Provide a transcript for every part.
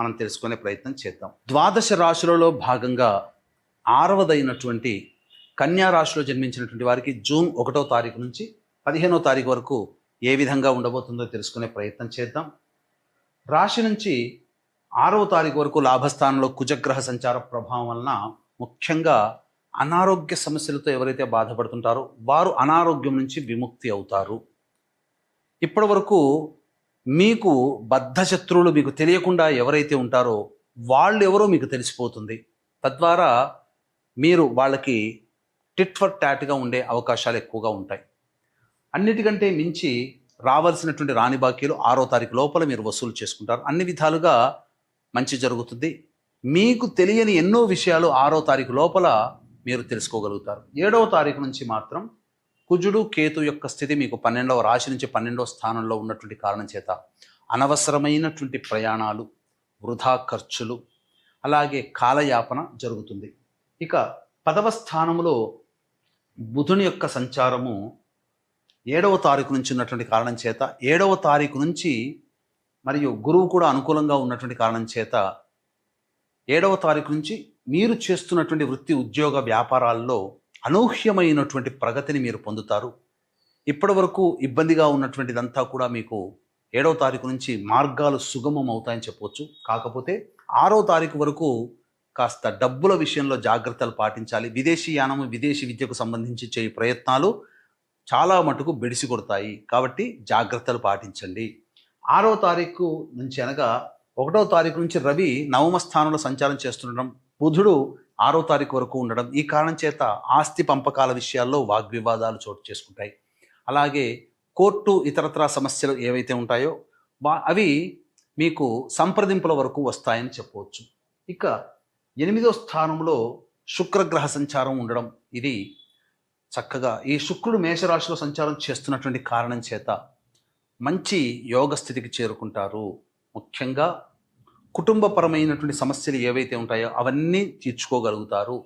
మనం తెలుసుకునే ప్రయత్నం చేద్దాం. ద్వాదశ రాశులలో భాగంగా ఆరవదైనటువంటి కన్యా రాశిలో జన్మించినటువంటి వారికి జూన్ ఒకటో తారీఖు నుంచి పదిహేనో తారీఖు వరకు ఏ విధంగా ఉండబోతుందో తెలుసుకునే ప్రయత్నం చేద్దాం. రాశి నుంచి ఆరవ తారీఖు వరకు లాభస్థానంలో కుజగ్రహ సంచార ప్రభావం వలన ముఖ్యంగా అనారోగ్య సమస్యలతో ఎవరైతే బాధపడుతుంటారో వారు అనారోగ్యం నుంచి విముక్తి అవుతారు. ఇప్పటి వరకు మీకు బద్ధశత్రువులు మీకు తెలియకుండా ఎవరైతే ఉంటారో వాళ్ళు ఎవరో మీకు తెలిసిపోతుంది. తద్వారా మీరు వాళ్ళకి టిట్ ఫర్ టాట్గా ఉండే అవకాశాలు ఎక్కువగా ఉంటాయి. అన్నిటికంటే మించి రావాల్సినటువంటి రాణి బాకీలు ఆరో తారీఖు లోపల మీరు వసూలు చేసుకుంటారు. అన్ని విధాలుగా మంచి జరుగుతుంది. మీకు తెలియని ఎన్నో విషయాలు ఆరో తారీఖు లోపల మీరు తెలుసుకోగలుగుతారు. ఏడవ తారీఖు నుంచి మాత్రం కుజుడు కేతు యొక్క స్థితి మీకు పన్నెండవ రాశి నుంచి పన్నెండవ స్థానంలో ఉన్నటువంటి కారణం చేత అనవసరమైనటువంటి ప్రయాణాలు వృధా ఖర్చులు అలాగే కాలయాపన జరుగుతుంది. ఇక పదవ స్థానంలో బుధుని యొక్క సంచారము ఏడవ తారీఖు నుంచి ఉన్నటువంటి కారణం చేత ఏడవ తారీఖు నుంచి మరియు గురువు కూడా అనుకూలంగా ఉన్నటువంటి కారణం చేత ఏడవ తారీఖు నుంచి మీరు చేస్తున్నటువంటి వృత్తి ఉద్యోగ వ్యాపారాల్లో అనూహ్యమైనటువంటి ప్రగతిని మీరు పొందుతారు. ఇప్పటి వరకు ఇబ్బందిగా ఉన్నటువంటిదంతా కూడా మీకు ఏడవ తారీఖు నుంచి మార్గాలు సుగమం అవుతాయని చెప్పవచ్చు కాకపోతే ఆరో తారీఖు వరకు కాస్త డబ్బుల విషయంలో జాగ్రత్తలు పాటించాలి. విదేశీ యానము విదేశీ విద్యకు సంబంధించి చేయి ప్రయత్నాలు చాలా మటుకు బెడిసి కొడతాయి. కాబట్టి జాగ్రత్తలు పాటించండి. ఆరో తారీఖు నుంచి అనగా ఒకటో తారీఖు నుంచి రవి నవమ స్థానంలో సంచారం చేస్తుండడం బుధుడు ఆరో తారీఖు వరకు ఉండడం ఈ కారణం చేత ఆస్తి పంపకాల విషయాల్లో వాగ్వివాదాలు చోటు చేసుకుంటాయి. అలాగే కోర్టు ఇతరత్ర సమస్యలు ఏవైతే ఉంటాయో వా అవి మీకు సంప్రదింపుల వరకు వస్తాయని చెప్పవచ్చు. ఇక ఎనిమిదో స్థానంలో శుక్రగ్రహ సంచారం ఉండడం ఇది చక్కగా ఈ శుక్రుడు మేషరాశిలో సంచారం చేస్తున్నటువంటి కారణం చేత మంచి యోగ స్థితికి చేరుకుంటారు. ముఖ్యంగా కుటుంబపరమైనటువంటి సమస్యలు ఏవైతే ఉంటాయో అవన్నీ తీర్చుకోగలుగుతారు.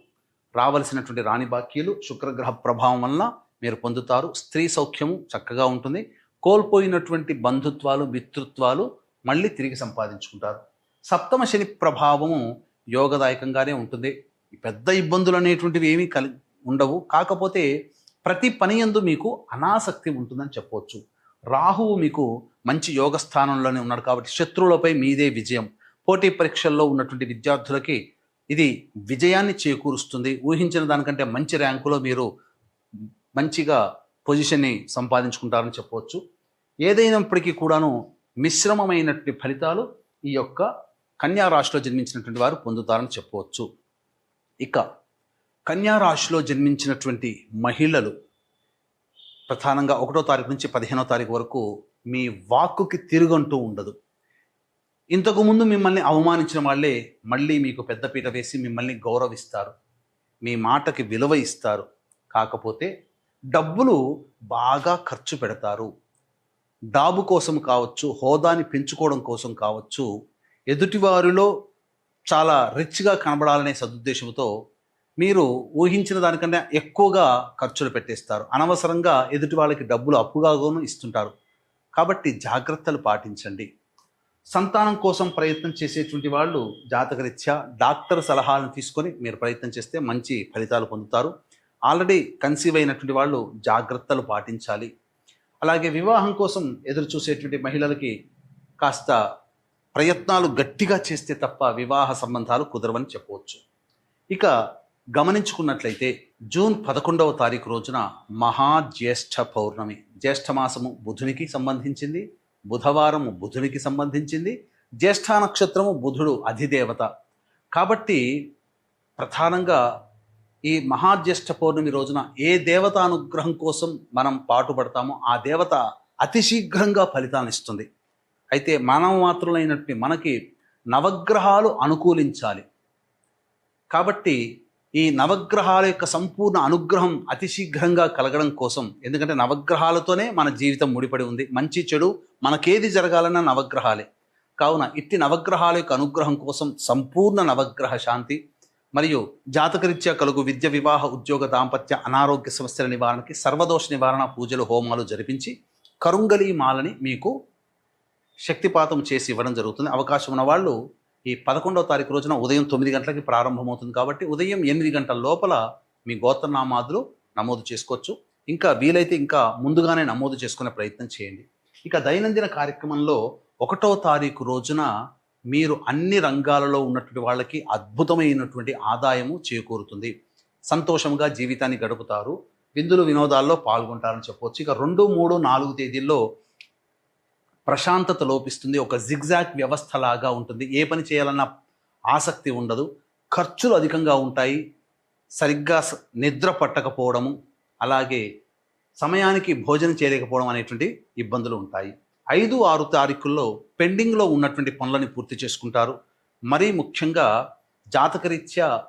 రావలసినటువంటి రాణి బాకీలు శుక్రగ్రహ ప్రభావం వల్ల మీరు పొందుతారు. స్త్రీ సౌఖ్యము చక్కగా ఉంటుంది. కోల్పోయినటువంటి బంధుత్వాలు మిత్రుత్వాలు మళ్ళీ తిరిగి సంపాదించుకుంటారు. సప్తమ శని ప్రభావము యోగదాయకంగానే ఉంటుంది. పెద్ద ఇబ్బందులు అనేటువంటివి ఏమీ కలి ఉండవు. కాకపోతే ప్రతి పని యందు మీకు అనాసక్తి ఉంటుందని చెప్పవచ్చు. రాహువు మీకు మంచి యోగ స్థానంలోనే ఉన్నాడు కాబట్టి శత్రువులపై మీదే విజయం. పోటీ పరీక్షల్లో ఉన్నటువంటి విద్యార్థులకి ఇది విజయాన్ని చేకూరుస్తుంది. ఊహించిన దానికంటే మంచి ర్యాంకులో మీరు మంచిగా పొజిషన్ని సంపాదించుకుంటారని చెప్పవచ్చు. ఏదైనప్పటికీ కూడాను మిశ్రమమైనటువంటి ఫలితాలు ఈ యొక్క కన్యా రాశిలో జన్మించినటువంటి వారు పొందుతారని చెప్పవచ్చు. ఇక కన్యా రాశిలో జన్మించినటువంటి మహిళలు ప్రధానంగా ఒకటో తారీఖు నుంచి పదిహేనో తారీఖు వరకు మీ వాక్కుకి తిరుగంటూ ఉండదు. ఇంతకుముందు మిమ్మల్ని అవమానించిన వాళ్ళే మళ్ళీ మీకు పెద్దపీట వేసి మిమ్మల్ని గౌరవిస్తారు. మీ మాటకి విలువ ఇస్తారు. కాకపోతే డబ్బులు బాగా ఖర్చు పెడతారు. డాబు కోసం కావచ్చు హోదాని పెంచుకోవడం కోసం కావచ్చు ఎదుటివారిలో చాలా రిచ్గా కనబడాలనే సదుద్దేశంతో మీరు ఊహించిన దానికన్నా ఎక్కువగా ఖర్చులు పెట్టేస్తారు. అనవసరంగా ఎదుటి వాళ్ళకి డబ్బులు అప్పుగాను ఇస్తుంటారు. కాబట్టి జాగ్రత్తలు పాటించండి. సంతానం కోసం ప్రయత్నం చేసేటువంటి వాళ్ళు జాతకరీత్యా డాక్టర్ సలహాలను తీసుకొని మీరు ప్రయత్నం చేస్తే మంచి ఫలితాలు పొందుతారు. ఆల్రెడీ కన్సీవ్ అయినటువంటి వాళ్ళు జాగ్రత్తలు పాటించాలి. అలాగే వివాహం కోసం ఎదురు చూసేటువంటి మహిళలకి కాస్త ప్రయత్నాలు గట్టిగా చేస్తే తప్ప వివాహ సంబంధాలు కుదరవని చెప్పవచ్చు. ఇక గమనించుకున్నట్లయితే జూన్ పదకొండవ తారీఖు రోజున మహాజ్యేష్ఠ పౌర్ణమి. జ్యేష్ఠ మాసము బుధునికి సంబంధించింది. బుధవారం బుధునికి సంబంధించింది జ్యేష్ఠ నక్షత్రము బుధుడు అధిదేవత. కాబట్టి ప్రధానంగా ఈ మహాజ్యేష్ఠ పౌర్ణమి రోజున ఏ దేవత అనుగ్రహం కోసం మనం పాటుపడతామో ఆ దేవత అతి శీఘ్రంగా ఫలితాన్ని ఇస్తుంది. అయితే మనం మాత్రులైనటువంటి మనకి నవగ్రహాలు అనుకూలించాలి. కాబట్టి ఈ నవగ్రహాల యొక్క సంపూర్ణ అనుగ్రహం అతి శీఘ్రంగా కలగడం కోసం ఎందుకంటే నవగ్రహాలతోనే మన జీవితం ముడిపడి ఉంది. మంచి చెడు మనకేది జరగాలన్నా నవగ్రహాలే. కావున ఇట్టి నవగ్రహాల యొక్క అనుగ్రహం కోసం సంపూర్ణ నవగ్రహ శాంతి మరియు జాతకరీత్యా కలుగు విద్య వివాహ ఉద్యోగ దాంపత్య అనారోగ్య సమస్యల నివారణకి సర్వదోష నివారణ పూజలు హోమాలు జరిపించి కరుంగలి మాలని మీకు శక్తిపాతం చేసి ఇవ్వడం జరుగుతుంది. అవకాశం ఉన్న వాళ్ళు ఈ పదకొండవ తారీఖు రోజున ఉదయం తొమ్మిది గంటలకి ప్రారంభమవుతుంది కాబట్టి ఉదయం ఎనిమిది గంటల లోపల మీ గోత్రనామాదులు నమోదు చేసుకోవచ్చు. ఇంకా వీలైతే ఇంకా ముందుగానే నమోదు చేసుకునే ప్రయత్నం చేయండి. ఇక దైనందిన కార్యక్రమంలో ఒకటో తారీఖు రోజున మీరు అన్ని రంగాలలో ఉన్నటువంటి వాళ్ళకి అద్భుతమైనటువంటి ఆదాయము చేకూరుతుంది. సంతోషంగా జీవితాన్ని గడుపుతారు. విందులు వినోదాల్లో పాల్గొంటారని చెప్పవచ్చు ఇక రెండు మూడు నాలుగు తేదీల్లో ప్రశాంతత లోపిస్తుంది. ఒక జిగ్జాగ్ వ్యవస్థ లాగా ఉంటుంది. ఏ పని చేయాలన్న ఆసక్తి ఉండదు. ఖర్చులు అధికంగా ఉంటాయి. సరిగ్గా నిద్ర పట్టకపోవడము అలాగే సమయానికి భోజనం చేయలేకపోవడం అనేటువంటి ఇబ్బందులు ఉంటాయి. ఐదు ఆరు తారీఖుల్లో పెండింగ్లో ఉన్నటువంటి పనులని పూర్తి చేసుకుంటారు. మరీ ముఖ్యంగా జాతకరీత్యా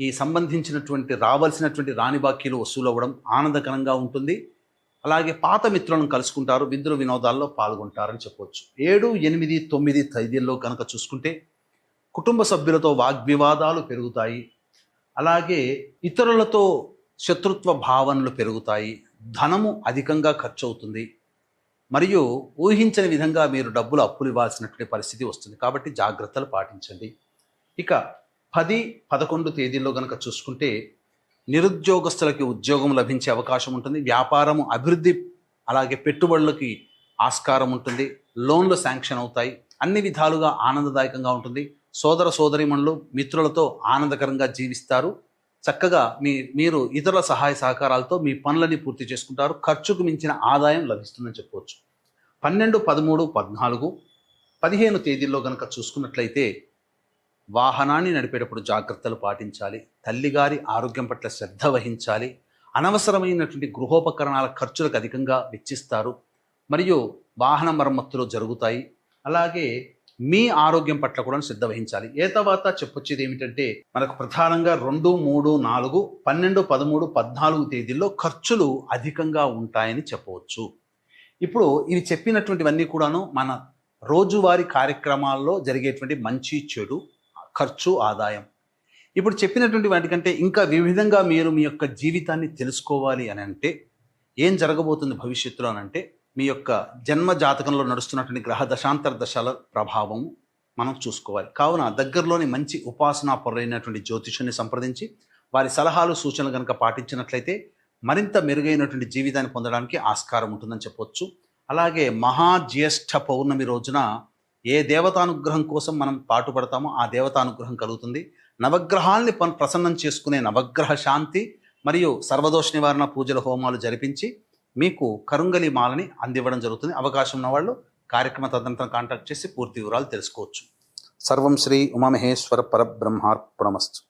ఈ సంబంధించినటువంటి రావాల్సినటువంటి రాణి బాకీలు వసూలు అవ్వడం ఆనందకరంగా ఉంటుంది. అలాగే పాత మిత్రులను కలుసుకుంటారు. విందులు వినోదాల్లో పాల్గొంటారని చెప్పవచ్చు ఏడు ఎనిమిది తొమ్మిది తేదీల్లో కనుక చూసుకుంటే కుటుంబ సభ్యులతో వాగ్వివాదాలు పెరుగుతాయి. అలాగే ఇతరులతో శత్రుత్వ భావనలు పెరుగుతాయి ధనము అధికంగా ఖర్చు అవుతుంది మరియు ఊహించని విధంగా మీరు డబ్బులు అప్పులు ఇవ్వాల్సినటువంటి పరిస్థితి వస్తుంది. కాబట్టి జాగ్రత్తలు పాటించండి. ఇక పది పదకొండు తేదీల్లో కనుక చూసుకుంటే నిరుద్యోగస్తులకి ఉద్యోగం లభించే అవకాశం ఉంటుంది. వ్యాపారము అభివృద్ధి అలాగే పెట్టుబడులకి ఆస్కారం ఉంటుంది. లోన్లు శాంక్షన్ అవుతాయి. అన్ని విధాలుగా ఆనందదాయకంగా ఉంటుంది. సోదర సోదరిమణులు మిత్రులతో ఆనందకరంగా జీవిస్తారు. చక్కగా మీ మీరు ఇతరుల సహాయ సహకారాలతో మీ పనులని పూర్తి చేసుకుంటారు. ఖర్చుకు మించిన ఆదాయం లభిస్తుందని చెప్పవచ్చు. పన్నెండు పదమూడు పద్నాలుగు పదిహేను తేదీల్లో కనుక చూసుకున్నట్లయితే వాహనాన్ని నడిపేటప్పుడు జాగ్రత్తలు పాటించాలి. తల్లిగారి ఆరోగ్యం పట్ల శ్రద్ధ వహించాలి. అనవసరమైనటువంటి గృహోపకరణాల ఖర్చులకు అధికంగా వెచ్చిస్తారు. మరియు వాహన మరమ్మతులు జరుగుతాయి. అలాగే మీ ఆరోగ్యం పట్ల కూడా శ్రద్ధ వహించాలి. ఏ తర్వాత చెప్పొచ్చేది ఏమిటంటే మనకు ప్రధానంగా రెండు మూడు నాలుగు పన్నెండు పదమూడు పద్నాలుగు తేదీల్లో ఖర్చులు అధికంగా ఉంటాయని చెప్పవచ్చు. ఇప్పుడు ఇవి చెప్పినటువంటివన్నీ కూడాను మన రోజువారీ కార్యక్రమాల్లో జరిగేటువంటి మంచి చెడు ఖర్చు ఆదాయం. ఇప్పుడు చెప్పినటువంటి వాటికంటే ఇంకా వివిధంగా మీరు మీ యొక్క జీవితాన్ని తెలుసుకోవాలి అని అంటే ఏం జరగబోతుంది భవిష్యత్తులో అని అంటే మీ యొక్క జన్మ జాతకంలో నడుస్తున్నటువంటి గ్రహ దశాంతర దశల ప్రభావం మనం చూసుకోవాలి. కావున దగ్గరలోని మంచి ఉపాసనా పరులైనటువంటి జ్యోతిషుని సంప్రదించి వారి సలహాలు సూచనలు కనుక పాటించినట్లయితే మరింత మెరుగైనటువంటి జీవితాన్ని పొందడానికి ఆస్కారం ఉంటుందని చెప్పొచ్చు. అలాగే మహా జ్యేష్ఠ పౌర్ణమి రోజున ఏ దేవతానుగ్రహం కోసం మనం పాటుపడతామో ఆ దేవతానుగ్రహం కలుగుతుంది. నవగ్రహాల్ని ప్రసన్నం చేసుకునే నవగ్రహ శాంతి మరియు సర్వదోష నివారణ పూజల హోమాలు జరిపించి మీకు కరుంగలి మాలని అందివ్వడం జరుగుతుంది. అవకాశం ఉన్నవాళ్ళు కార్యక్రమ తదనంతరం కాంటాక్ట్ చేసి పూర్తి వివరాలు తెలుసుకోవచ్చు. సర్వం శ్రీ ఉమామహేశ్వర పరబ్రహ్మార్పణమస్తు.